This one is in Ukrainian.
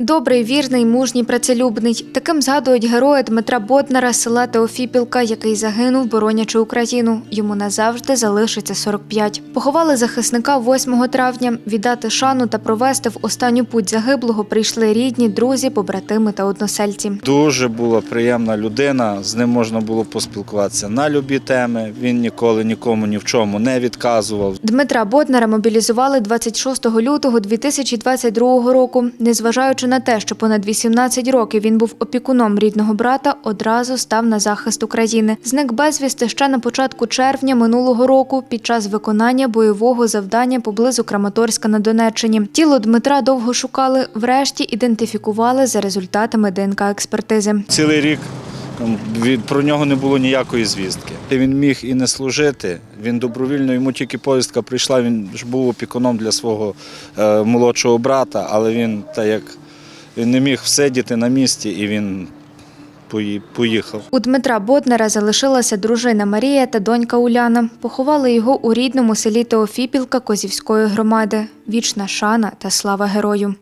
Добрий, вірний, мужній, працелюбний. Таким згадують героя Дмитра Боднара з села Теофіпілка, який загинув, боронячи Україну. Йому назавжди залишиться 45. Поховали захисника 8 травня. Віддати шану та провести в останню путь загиблого прийшли рідні, друзі, побратими та односельці. Дуже була приємна людина, з ним можна було поспілкуватися на любі теми. Він ніколи нікому ні в чому не відказував. Дмитра Боднара мобілізували 26 лютого 2022 року. Незважаючи на те, що понад 18 років він був опікуном рідного брата, одразу став на захист України. Зник безвісти ще на початку червня минулого року під час виконання бойового завдання поблизу Краматорська на Донеччині. Тіло Дмитра довго шукали, врешті ідентифікували за результатами ДНК-експертизи. Цілий рік від про нього не було ніякої звістки. Він міг і не служити. Він добровільно, йому тільки повістка прийшла. Він ж був опікуном для свого е, молодшого брата, але він так як не міг всидіти на місці і він поїхав. У Дмитра Боднара залишилася дружина Марія та донька Уляна. Поховали його у рідному селі Теофіпілка Козівської громади. Вічна шана та слава герою.